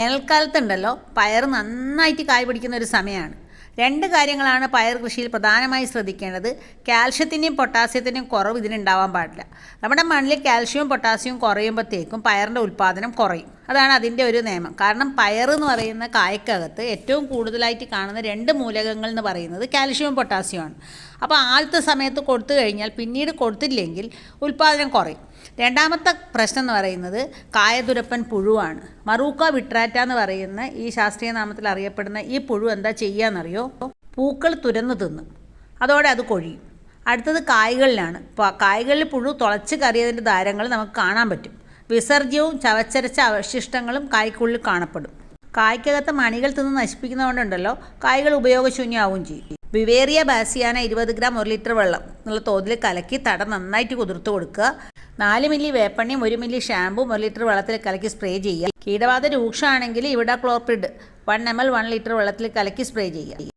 വേനൽക്കാലത്തുണ്ടല്ലോ പയർ നന്നായിട്ട് കായ് പിടിക്കുന്ന ഒരു സമയമാണ്. രണ്ട് കാര്യങ്ങളാണ് പയർ കൃഷിയിൽ പ്രധാനമായി ശ്രദ്ധിക്കേണ്ടത്. കാൽഷ്യത്തിന്റെയും പൊട്ടാസ്യത്തിന്റെയും കുറവ് ഇതിനുണ്ടാവാൻ പാടില്ല. നമ്മുടെ മണ്ണിൽ കാൽഷ്യവും പൊട്ടാസ്യവും കുറയുമ്പോഴത്തേക്കും പയറിന്റെ ഉൽപ്പാദനം കുറയും. അതാണ് അതിന്റെ ഒരു നിയമം. കാരണം പയർ എന്ന് പറയുന്ന കായ്ക്കകത്ത് ഏറ്റവും കൂടുതലായിട്ട് കാണുന്ന രണ്ട് മൂലകങ്ങൾ എന്ന് പറയുന്നത് കാൽഷ്യവും പൊട്ടാസ്യമാണ് അപ്പോൾ ആദ്യത്തെ സമയത്ത് കൊടുത്തു കഴിഞ്ഞാൽ പിന്നീട് കൊടുത്തില്ലെങ്കിൽ ഉൽപ്പാദനം കുറയും. രണ്ടാമത്തെ പ്രശ്നം എന്ന് പറയുന്നത് കായതുരപ്പൻ പുഴുവാണ്. മറൂക്ക വിട്രാറ്റ എന്ന് പറയുന്ന ഈ ശാസ്ത്രീയ നാമത്തിൽ അറിയപ്പെടുന്ന ഈ പുഴു എന്താ ചെയ്യാന്നറിയോ? പൂക്കൾ തുരന്ന് തിന്നും. അതോടെ അത് കൊഴിയും. അടുത്തത് കായ്കളിലാണ് കായ്കളിൽ പുഴു തുളച്ച് കറിയതിന്റെ ധാരങ്ങൾ നമുക്ക് കാണാൻ പറ്റും. വിസർജ്യവും ചവച്ചരച്ച അവശിഷ്ടങ്ങളും കായ്ക്കുള്ളിൽ കാണപ്പെടും. കായ്ക്കകത്ത് മണികൾ തിന്ന് നശിപ്പിക്കുന്നതുകൊണ്ടുണ്ടല്ലോ കായ്കൾ ഉപയോഗശൂന്യമാവുകയും ചെയ്യും. വിവേറിയ ബാസിയാന ഇരുപത് ഗ്രാം ഒരു ലിറ്റർ വെള്ളം എന്നുള്ള തോതിൽ കലക്കി തട നന്നായിട്ട് കുതിർത്ത് കൊടുക്കുക. നാല് മില്ലി വേപ്പണ്ണിയും ഒരു മില്ലി ഷാമ്പും ഒരു ലിറ്റർ വെള്ളത്തിൽ കലക്കി സ്പ്രേ ചെയ്യുക. കീടബാധ രൂക്ഷമാണെങ്കിൽ ഇവിടെ ക്ലോർപിഡ് one M L one litre വെള്ളത്തിൽ കലക്കി സ്പ്രേ ചെയ്യുക.